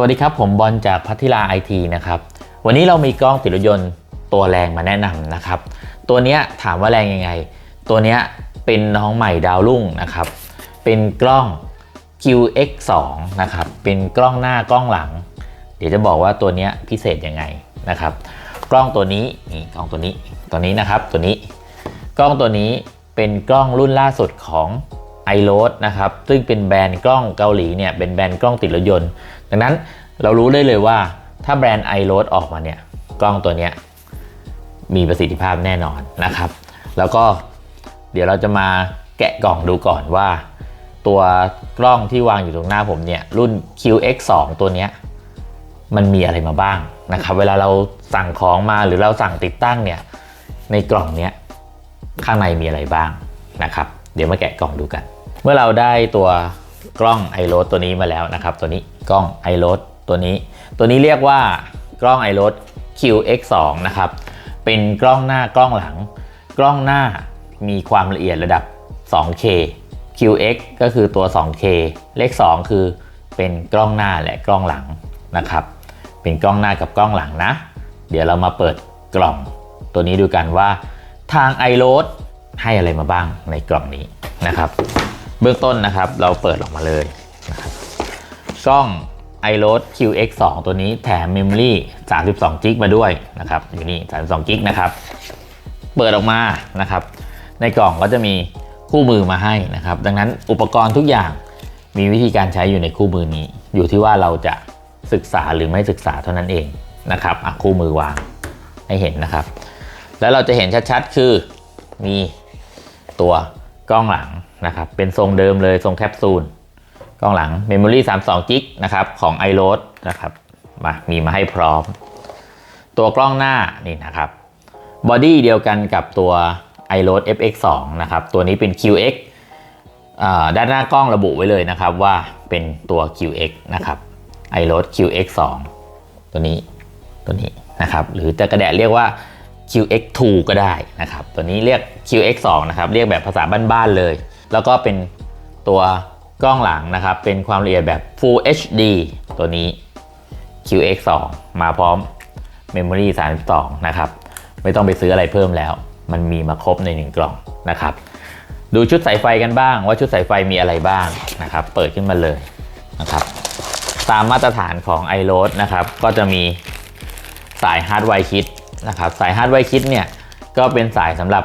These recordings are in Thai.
สวัสดีครับ ผมบอลจากพัทธิลาไอทีนะครับ วันนี้เรามีกล้องติดรถยนต์ตัวแรงมาแนะนำนะครับ ตัวนี้ถามว่าแรงยังไง ตัวนี้เป็นน้องใหม่ดาวรุ่งนะครับ เป็นกล้อง QX2 นะครับ เป็นกล้องหน้ากล้องหลัง เดี๋ยวจะบอกว่าตัวนี้พิเศษยังไงนะครับ กล้องตัวนี้นี่กล้องตัวนี้ ตัวนี้นะครับ ตัวนี้ กล้องตัวนี้เป็นกล้องรุ่นล่าสุดของ i r o d นะครับ ซึ่งเป็นแบรนด์กล้องเกาหลีเนี่ย เป็นแบรนด์กล้องติดรถยนต์ ดังนั้นเรารู้ได้เลยว่าถ้าแบรนด์ i r o d ออกมาเนี่ยกล้องตัวนี้มีประสิทธิภาพแน่นอนนะครับ แล้วก็เดี๋ยวเราจะมาแกะกล่องดูก่อนว่า ตัวกล้องที่วางอยู่ตรงหน้าผมเนี่ยรุ่น QX2 ตัวนี้มันมีอะไรมาบ้างนะครับ เวลาเราสั่งของมาหรือเราสั่งติดตั้งเนี่ยในกล่องเนี้ยข้างในมีอะไรบ้างนะครับ เดี๋ยวมาแกะกล่องดูกัน เมื่อเราได้ตัว กล้อง i r o ตัวนี้มาแล้วนะครับ ตัวนี้กล้อง i r o ตัวนี้ ตัวนี้เรียกว่ากล้อง i r o QX2 นะครับ เป็นกล้องหน้ากล้องหลัง กล้องหน้ามีความละเอียดระดับ 2K QX ก็คือตัว 2K เลข 2 คือเป็นกล้องหน้าและกล้องหลังนะครับ เป็นกล้องหน้ากับกล้องหลังนะ เดี๋ยวเรามาเปิดกล่อง ตัวนี้ดูกันว่าทาง i r o ให้อะไรมาบ้างในกล่องนี้นะครับ เบื้องต้นนะครับ เราเปิดออกมาเลยนะครับกล้อง i r o d QX2 ตัวนี้แถม Memory 32 g b มาด้วยนะครับอยู่นี่ 32 g b นะครับ เปิดออกมานะครับ ในกล่องก็จะมีคู่มือมาให้นะครับ ดังนั้นอุปกรณ์ทุกอย่างมีวิธีการใช้อยู่ในคู่มือนี้ อยู่ที่ว่าเราจะศึกษาหรือไม่ศึกษาเท่านั้นเองนะครับคู่มือวางให้เห็นนะครับ แล้วเราจะเห็นชัดๆ คือมีตัวกล้องหลัง นะครับเป็นทรงเดิมเลยทรงแคปซูลกล้องหลัง Memory 32 g b นะครับของ i r o d นะครับมามีมาให้พร้อม ตัวกล้องหน้านี่นะครับบอดี้เดียวกันกับตัว i r o d FX2 นะครับตัวนี้เป็น QX ด้านหน้ากล้องระบุไว้เลยนะครับว่าเป็นตัว QX นะครับ i r o d QX2 ตัวนี้ตัวนี้นะครับหรือจะกระแดะเรียกว่า QX2 ก็ได้นะครับ ตัวนี้เรียก QX2 นะครับ เรียกแบบภาษาบ้านๆเลย แล้วก็เป็นตัวกล้องหลังนะครับ เป็นความละเอียดแบบ Full HD ตัวนี้ QX2 มาพร้อม Memory 32 นะครับ ไม่ต้องไปซื้ออะไรเพิ่มแล้ว มันมีมาครบในหนึ่งกล่องนะครับ ดูชุดสายไฟกันบ้าง ว่าชุดสายไฟมีอะไรบ้างนะครับ เปิดขึ้นมาเลยนะครับ ตามมาตรฐานของ i r o d นะครับ ก็จะมีสายฮาร์ดไวคิดนะครับ สายฮาร์ดไวคิดเนี่ย ก็เป็นสายสำหรับ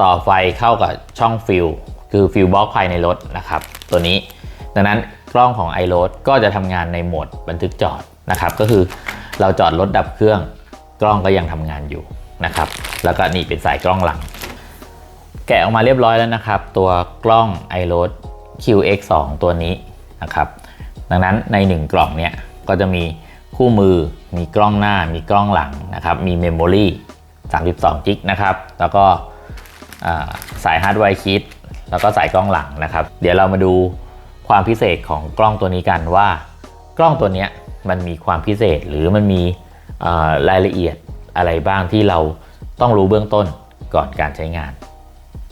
ต่อไฟเข้ากับช่องฟิล คือฟิลบล็อกภายในรถนะครับตัวนี้ ดังนั้นกล้องของ i r o d ก็จะทำงานในโหมดบันทึกจอดนะครับก็คือเราจอดรถดับเครื่องกล้องก็ยังทำงานอยู่นะครับแล้วก็นี่เป็นสายกล้องหลัง แกะออกมาเรียบร้อยแล้วนะครับ ตัวกล้อง i r o d QX2 ตัวนี้นะครับดังนั้นใน 1 กล่องเนี้ยก็จะมีคู่มือมีกล้องหน้ามีกล้องหลังนะครับมีเมมโมรี32 g b นะครับแล้วก็สายฮาร์ดไวร์คิด แล้วก็สายกล้องหลังนะครับ เดี๋ยวเรามาดูความพิเศษของกล้องตัวนี้กันว่า กล้องตัวนี้มันมีความพิเศษหรือมันมีรายละเอียดอะไรบ้างที่เราต้องรู้เบื้องต้นก่อนการใช้งาน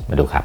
มาดูครับ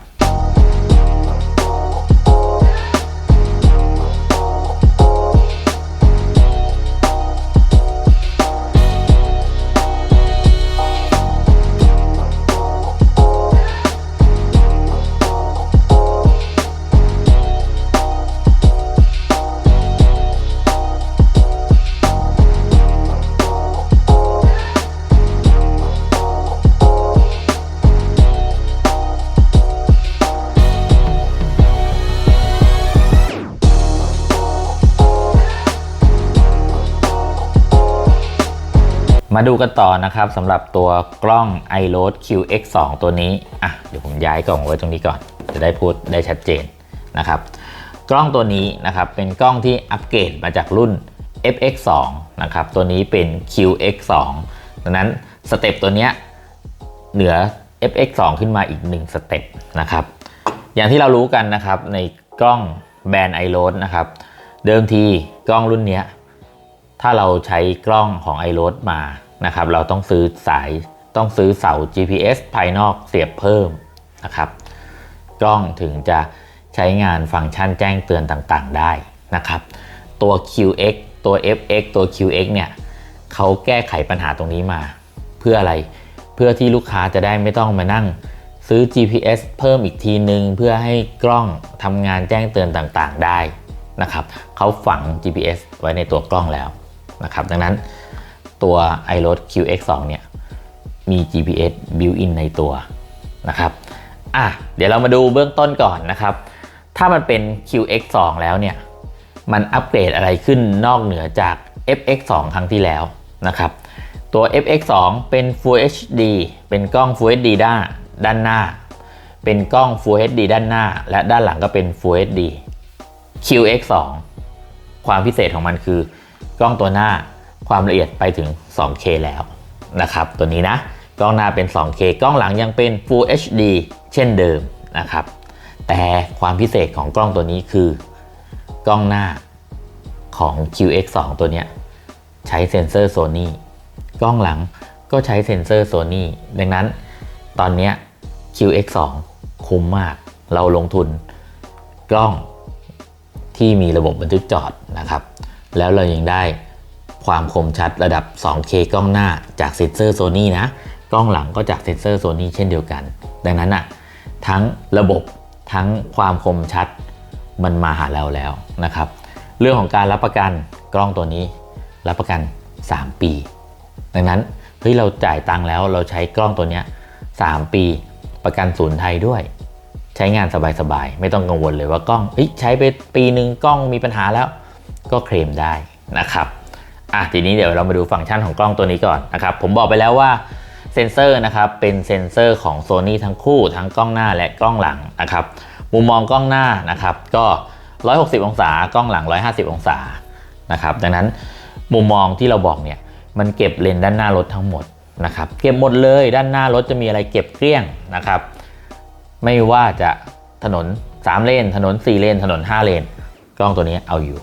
มาดูกันต่อนะครับสำหรับตัวกล้อง i r o d QX2 ตัวนี้อะเดี๋ยวผมย้ายกล่องไว้ตรงนี้ก่อน จะได้พูดได้ชัดเจนนะครับ กล้องตัวนี้นะครับเป็นกล้องที่อัปเกรดมาจากรุ่น FX2 นะครับตัวนี้เป็น QX2 ดังนั้นสเต็ปตัวเนี้ยเหนือ FX2 ขึ้นมาอีก 1 สเต็ปนะครับ อย่างที่เรารู้กันนะครับในกล้องแบรนด์ i r o d นะครับ เดิมทีกล้องรุ่นเนี้ยถ้าเราใช้กล้องของ i r o d มา นะครับ เราต้องซื้อสายต้องซื้อเสา GPS ภายนอกเสียบเพิ่มนะครับ กล้องถึงจะใช้งานฟังก์ชันแจ้งเตือนต่างๆ ได้นะครับ ตัว QX ตัว FX ตัว QX เนี่ยเขาแก้ไขปัญหาตรงนี้มา เพื่ออะไรเพื่อที่ลูกค้าจะได้ไม่ต้องมานั่งซื้อ GPS เพิ่มอีกทีนึง เพื่อให้กล้องทำงานแจ้งเตือนต่างๆได้นะครับเขาฝัง GPS ไว้ในตัวกล้องแล้วนะครับ ดังนั้น ตัว iRoad QX2 เนี่ยมี GPS built-in ในตัวนะครับอะเดี๋ยวเรามาดูเบื้องต้นก่อนนะครับ ถ้ามันเป็น QX2 แล้วเนี่ย มันอัปเกรดอะไรขึ้นนอกเหนือจาก FX2 ครั้งที่แล้วนะครับ ตัว FX2 เป็น Full HD เป็นกล้อง Full HD ด้านด้านหน้า เป็นกล้อง Full HD ด้านหน้า และด้านหลังก็เป็น Full HD QX2 ความพิเศษของมันคือกล้องตัวหน้า ความละเอียดไปถึง 2K แล้วนะครับตัวนี้นะกล้องหน้าเป็น 2K กล้องหลังยังเป็น Full HD เช่นเดิมนะครับ แต่ความพิเศษของกล้องตัวนี้คือกล้องหน้าของ QX2 ตัวเนี้ยใช้เซ็นเซอร์ Sony กล้องหลังก็ใช้เซ็นเซอร์ Sony ดังนั้นตอนเนี้ย QX2 คุ้มมาก เราลงทุนกล้องที่มีระบบบันทึกจอดนะครับ แล้วเรายังได้ ความคมชัดระดับ 2K กล้องหน้าจากเซ็นเซอร์ Sony นะ กล้องหลังก็จากเซ็นเซอร์ Sony เช่นเดียวกัน ดังนั้นอะทั้งระบบทั้งความคมชัดมันมาหาเราแล้วนะครับ เรื่องของการรับประกันกล้องตัวนี้ รับประกัน 3 ปี ดังนั้นเฮ้ยเราจ่ายตังค์แล้วเราใช้กล้องตัวนี้3ปี ประกันศูนย์ไทยด้วย ใช้งานสบายๆ ไม่ต้องกังวลเลยว่ากล้องใช้ไปปีหนึ่งกล้องมีปัญหาแล้วก็เคลมได้นะครับ อะทีนี้เดี๋ยวเรามาดูฟังก์ชันของกล้องตัวนี้ก่อนนะครับ ผมบอกไปแล้วว่าเซนเซอร์นะครับเป็นเซนเซอร์ของ Sony ทั้งคู่ทั้งกล้องหน้าและกล้องหลังนะครับมุมมองกล้องหน้านะครับก็ 160 องศากล้องหลัง 150 องศานะครับดังนั้นมุมมองที่เราบอกเนี่ยมันเก็บเลนด้านหน้ารถทั้งหมดนะครับเก็บหมดเลยด้านหน้ารถจะมีอะไรเก็บเกลี้ยงนะครับ ไม่ว่าจะถนน 3 เลน ถนน 4 เลน ถนน 5 เลน กล้องตัวนี้เอาอยู่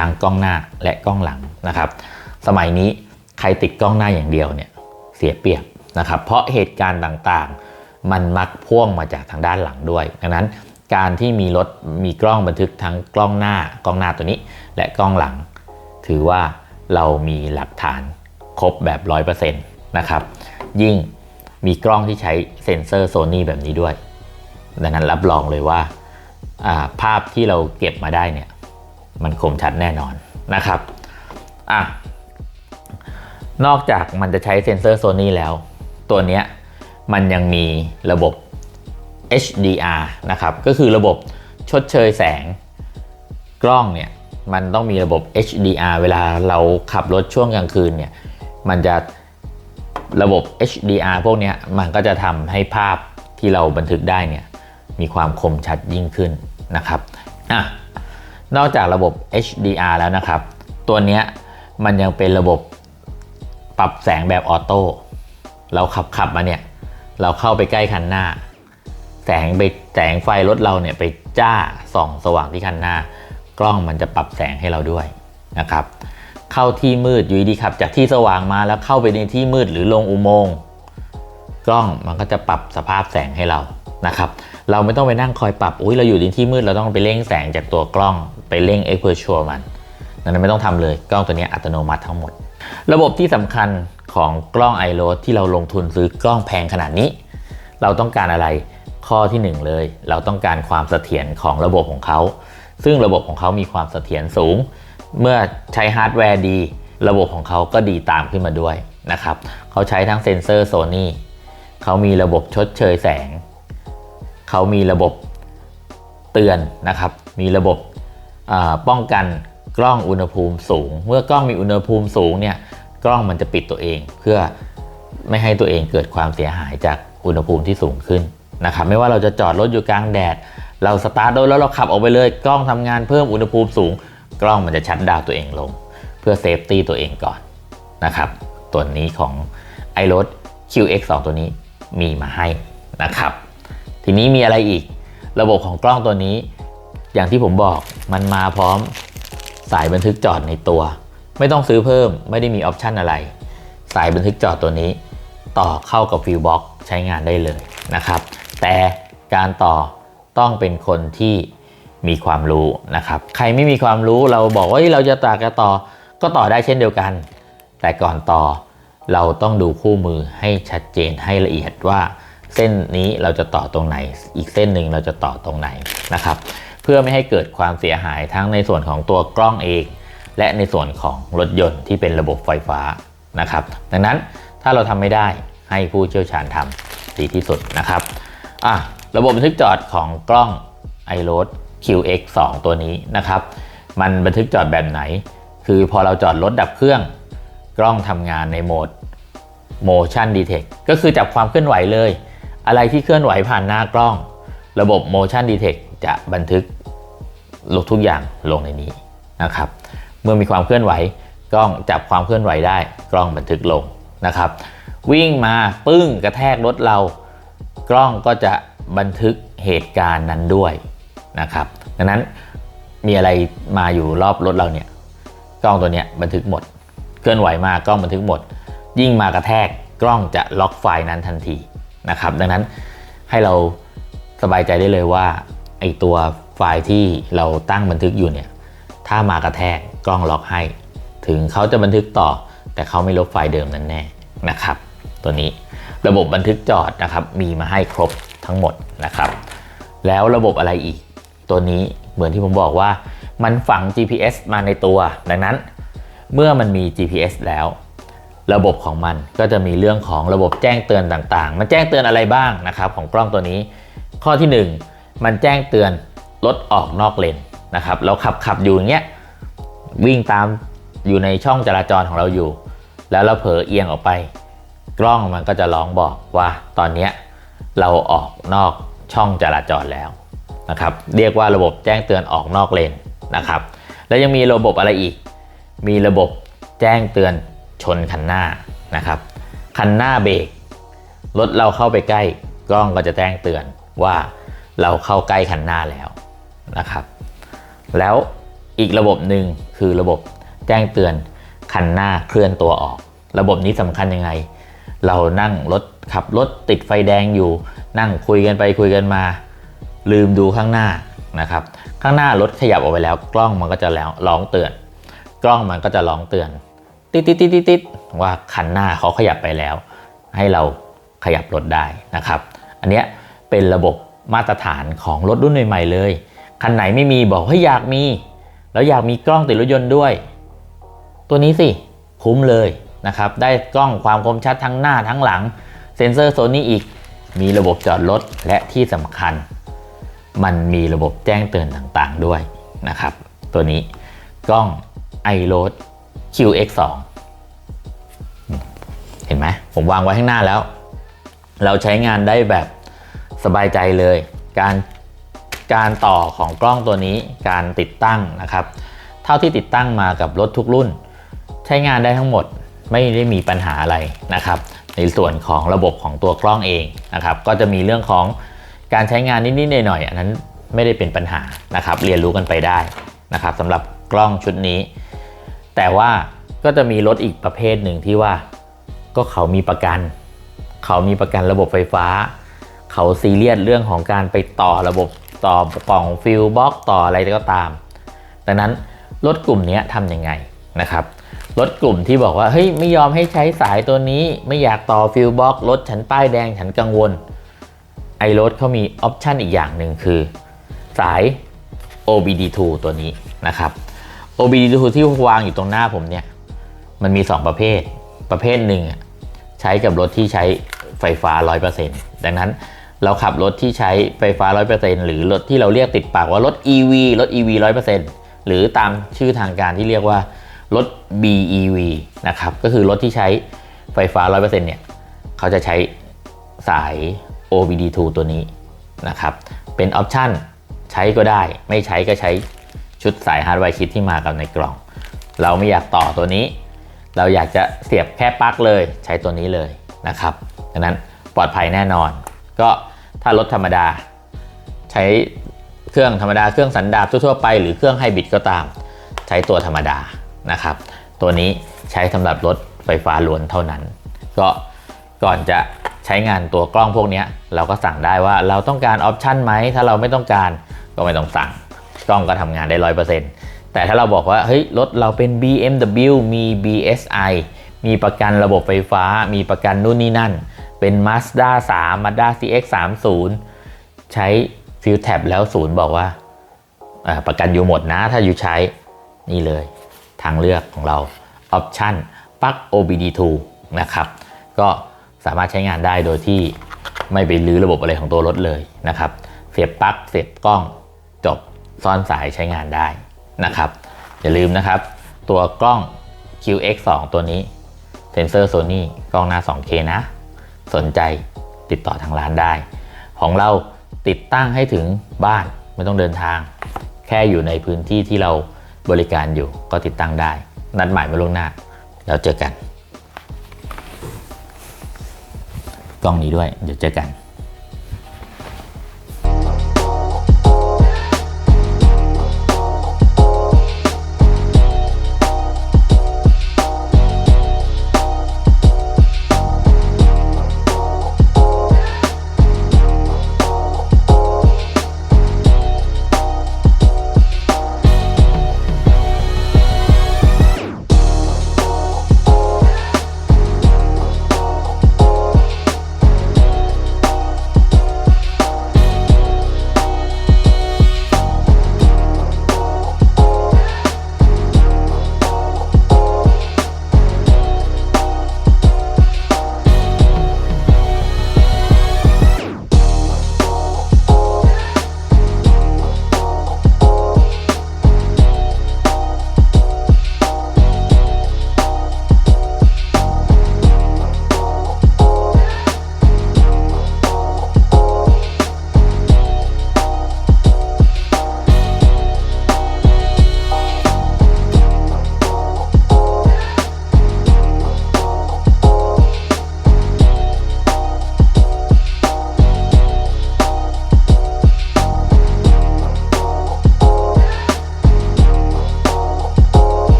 ทั้งกล้องหน้าและกล้องหลังนะครับ สมัยนี้ใครติดกล้องหน้าอย่างเดียวเนี่ยเสียเปรียบนะครับ เพราะเหตุการณ์ต่างๆ มันมักพ่วงมาจากทางด้านหลังด้วย ดังนั้นการที่มีรถมีกล้องบันทึกทั้งกล้องหน้ากล้องหน้าตัวนี้ และกล้องหลัง ถือว่าเรามีหลักฐานครบแบบ 100%นะครับยิ่งมีกล้องที่ใช้เซ็นเซอร์โซนี่แบบนี้ด้วย ดังนั้นรับรองเลยว่าภาพที่เราเก็บมาได้เนี่ย มันคมชัดแน่นอนนะครับอะนอกจากมันจะใช้เซ็นเซอร์โซนี่แล้ว ตัวเนี้ยมันยังมีระบบ HDR นะครับ ก็คือระบบชดเชยแสงกล้องเนี่ยมันต้องมีระบบ HDR เวลาเราขับรถช่วงกลางคืนเนี่ยมันจะระบบ HDR พวกนี้มันก็จะทำให้ภาพที่เราบันทึกได้เนี่ยมีความคมชัดยิ่งขึ้นนะครับอะ นอกจากระบบ HDR แล้วนะครับ ตัวนี้มันยังเป็นระบบปรับแสงแบบออโต้เราขับขับมาเนี่ย เราเข้าไปใกล้คันหน้า แสงไปแสงไฟรถเราเนี่ยไปจ้าส่องสว่างที่คันหน้า กล้องมันจะปรับแสงให้เราด้วยนะครับ เข้าที่มืดอยู่ดีครับ จากที่สว่างมาแล้วเข้าไปในที่มืดหรือลงอุโมงค์กล้องมันก็จะปรับสภาพแสงให้เรา นะครับ เราไม่ต้องไปนั่งคอยปรับ อุ้ยเราอยู่ในที่มืดเราต้องไปเร่งแสงจากตัวกล้องไปเร่ง Aperture มันดังนั้นไม่ต้องทำเลยกล้องตัวนี้อัตโนมัติทั้งหมด ระบบที่สำคัญของกล้อง iRoad ที่เราลงทุนซื้อกล้องแพงขนาดนี้ เราต้องการอะไรข้อที่ 1 เลย เราต้องการความเสถียรของระบบของเขา ซึ่งระบบของเขามีความเสถียรสูง เมื่อใช้ฮาร์ดแวร์ดี ระบบของเขาก็ดีตามขึ้นมาด้วยนะครับเขาใช้ทั้งเซ็นเซอร์ Sony เขามีระบบชดเชยแสง เขามีระบบเตือนนะครับ มีระบบป้องกันกล้องอุณหภูมิสูง เมื่อกล้องมีอุณหภูมิสูงเนี่ยกล้องมันจะปิดตัวเองเพื่อไม่ให้ตัวเองเกิดความเสียหายจากอุณหภูมิที่สูงขึ้นนะครับ ไม่ว่าเราจะจอดรถอยู่กลางแดด เราสตาร์ทรถแล้วเราขับออกไปเลย กล้องทำงานเพิ่มอุณหภูมิสูง กล้องมันจะชัดดาวตัวเองลง เพื่อเซฟตี้ตัวเองก่อนนะครับ ตัวนี้ของ iRoad QX2 ตัวนี้มีมาให้นะครับ ทีนี้มีอะไรอีก ระบบของกล้องตัวนี้ อย่างที่ผมบอกมันมาพร้อมสายบันทึกจอดในตัว ไม่ต้องซื้อเพิ่มไม่ได้มีออปชันอะไร สายบันทึกจอดตัวนี้ ต่อเข้ากับฟิวบ็อกใช้งานได้เลยนะครับ แต่การต่อต้องเป็นคนที่มีความรู้นะครับ ใครไม่มีความรู้เราบอกว่าเราจะต่อกันต่อก็ต่อได้เช่นเดียวกัน แต่ก่อนต่อเราต้องดูคู่มือให้ชัดเจนให้ละเอียดว่า เส้นนี้เราจะต่อตรงไหน อีกเส้นหนึ่งเราจะต่อตรงไหนนะครับ เพื่อไม่ให้เกิดความเสียหายทั้งในส่วนของตัวกล้องเอง และในส่วนของรถยนต์ที่เป็นระบบไฟฟ้านะครับ ดังนั้นถ้าเราทำไม่ได้ให้ผู้เชี่ยวชาญทำดีที่สุดนะครับอะระบบบันทึกจอดของกล้อง iRoad QX 2 ตัวนี้นะครับ มันบันทึกจอดแบบไหน คือพอเราจอดรถดับเครื่อง กล้องทำงานในโหมด motion detect ก็คือจับความเคลื่อนไหวเลย อะไรที่เคลื่อนไหวผ่านหน้ากล้อง ระบบ motion detect จะบันทึกลงทุกอย่างลงในนี้นะครับ เมื่อมีความเคลื่อนไหวกล้องจับความเคลื่อนไหวได้ กล้องบันทึกลงนะครับ วิ่งมาปึ้งกระแทกรถเรา กล้องก็จะบันทึกเหตุการณ์นั้นด้วยนะครับ ดังนั้นมีอะไรมาอยู่รอบรถเราเนี่ยกล้องตัวเนี้ยบันทึกหมด เคลื่อนไหวมากกล้องบันทึกหมด ยิ่งมากระแทกกล้องจะล็อกไฟล์นั้นทันที นะครับ ดังนั้นให้เราสบายใจได้เลยว่าไอตัวไฟล์ที่เราตั้งบันทึกอยู่เนี่ย ถ้ามากระแทกกล้องล็อกให้ ถึงเขาจะบันทึกต่อ แต่เขาไม่ลบไฟล์เดิมนั้นแน่นะครับ ตัวนี้ระบบบันทึกจอดนะครับ มีมาให้ครบทั้งหมดนะครับ แล้วระบบอะไรอีก ตัวนี้เหมือนที่ผมบอกว่า มันฝัง GPS มาในตัว ดังนั้น เมื่อมันมี GPS แล้ว ระบบของมัน ก็จะมีเรื่องของระบบแจ้งเตือนต่างๆ มันแจ้งเตือนอะไรบ้างนะครับของกล้องตัวนี้ ข้อที่ 1 มันแจ้งเตือนรถออกนอกเลนนะครับ เราขับขับอยู่อย่างเงี้ยวิ่งตามอยู่ในช่องจราจรของเราอยู่ แล้วเราเผลอเอียงออกไป กล้องมันก็จะร้องบอกว่าตอนเนี้ยเราออกนอกช่องจราจรแล้วนะครับเรียกว่าระบบแจ้งเตือนออกนอกเลนนะครับ แล้วยังมีระบบอะไรอีก มีระบบแจ้งเตือน ชนคันหน้านะครับ คันหน้าเบรกรถเราเข้าไปใกล้กล้องก็จะแจ้งเตือนว่าเราเข้าใกล้คันหน้าแล้วนะครับ แล้วอีกระบบหนึ่งคือระบบแจ้งเตือนคันหน้าเคลื่อนตัวออก ระบบนี้สำคัญยังไง เรานั่งรถขับรถติดไฟแดงอยู่ นั่งคุยกันไปคุยกันมา ลืมดูข้างหน้านะครับ ข้างหน้ารถขยับออกไปแล้วกล้องมันก็จะแล้วร้องเตือน กล้องมันก็จะร้องเตือน ติดติดติดติดว่าคันหน้าเขาขยับไปแล้ว ให้เราขยับรถได้นะครับ อันเนี้ยเป็นระบบมาตรฐานของรถรุ่นใหม่ๆเลย คันไหนไม่มีบอกเฮ้ยอยากมี แล้วอยากมีกล้องติดรถยนต์ด้วย ตัวนี้สิ คุ้มเลยนะครับ ได้กล้องความคมชัดทั้งหน้าทั้งหลัง เซ็นเซอร์โซนี่อีก มีระบบจอดรถและที่สำคัญ มันมีระบบแจ้งเตือนต่างๆด้วยนะครับ ตัวนี้กล้อง iRoad QX2 เห็นไหมผมวางไว้ข้างหน้าแล้ว เราใช้งานได้แบบสบายใจเลย การการต่อของกล้องตัวนี้การติดตั้งนะครับ เท่าที่ติดตั้งมากับรถทุกรุ่น ใช้งานได้ทั้งหมดไม่ได้มีปัญหาอะไรนะครับ ในส่วนของระบบของตัวกล้องเองนะครับ ก็จะมีเรื่องของการใช้งานนิดๆหน่อยๆอันนั้นไม่ได้เป็นปัญหานะครับ เรียนรู้กันไปได้นะครับสำหรับกล้องชุดนี้ แต่ว่าก็จะมีรถอีกประเภทหนึ่งที่ว่าก็เขามีประกัน เขามีประกันระบบไฟฟ้า เขาซีเรียสเรื่องของการไปต่อระบบต่อกล่องฟิลบ็อกต่ออะไรก็ตาม ดังนั้นรถกลุ่มนี้ทำยังไงนะครับรถกลุ่มที่บอกว่าเฮ้ยไม่ยอมให้ใช้สายตัวนี้ไม่อยากต่อฟิลบ็อกรถฉันป้ายแดงฉันกังวลไอรถเขามีออปชันอีกอย่างหนึ่งคือ สาย OBD2 ตัวนี้นะครับ OBD2 ที่วางอยู่ตรงหน้าผมเนี่ย มันมี 2 ประเภท ประเภทหนึ่งใช้กับรถที่ใช้ไฟฟ้า 100%ดังนั้นเราขับรถที่ใช้ไฟฟ้า 100%หรือรถที่เราเรียกติดปากว่ารถ EV รถ EV 100%หรือตามชื่อทางการที่เรียกว่ารถ BEV นะครับ ก็คือรถที่ใช้ไฟฟ้า 100%เนี่ยเขาจะใช้สาย OBD2 ตัวนี้นะครับ เป็นออปชันใช้ก็ได้ ไม่ใช้ก็ใช้ ชุดสายฮาร์ดแวร์คิดที่มากับในกล่อง เราไม่อยากต่อตัวนี้ เราอยากจะเสียบแค่ปลั๊กเลยใช้ตัวนี้เลยนะครับดังนั้นปลอดภัยแน่นอน ก็ถ้ารถธรรมดา ใช้เครื่องธรรมดาเครื่องสันดาปทั่วไปหรือเครื่องไฮบริดก็ตาม ใช้ตัวธรรมดานะครับ ตัวนี้ใช้สำหรับรถไฟฟ้าล้วนเท่านั้น ก็ก่อนจะใช้งานตัวกล้องพวกนี้เราก็สั่งได้ว่าเราต้องการออปชันไหมถ้าเราไม่ต้องการก็ไม่ต้องสั่ง กล้องก็ทำงานได้ร้อยเปอร์เซ็นต์แต่ถ้าเราบอกว่าเฮ้ยรถเราเป็น BMW มี BSI มีประกันระบบไฟฟ้า มีประกันนู่นนี่นั่น เป็น Mazda 3 Mazda CX 3 0ใช้ฟิลแท็บแล้วศูนย์บอกว่า ประกันอยู่หมดนะถ้าอยู่ใช้นี่เลย ทางเลือกของเราออปชั่นปลั๊ก OBD2 นะครับ ก็สามารถใช้งานได้โดยที่ไม่ไปรื้อระบบอะไรของตัวรถเลยนะครับ เสียบปลั๊กเสียบกล้อง ซ่อนสายใช้งานได้นะครับ อย่าลืมนะครับ ตัวกล้อง QX2 ตัวนี้เซนเซอร์ Sony กล้องหน้า 2K นะ สนใจติดต่อทางร้านได้ ของเราติดตั้งให้ถึงบ้านไม่ต้องเดินทาง แค่อยู่ในพื้นที่ที่เราบริการอยู่ก็ติดตั้งได้ นัดหมายมาล่วงหน้า แล้วเจอกัน กล้องนี้ด้วย เดี๋ยวเจอกัน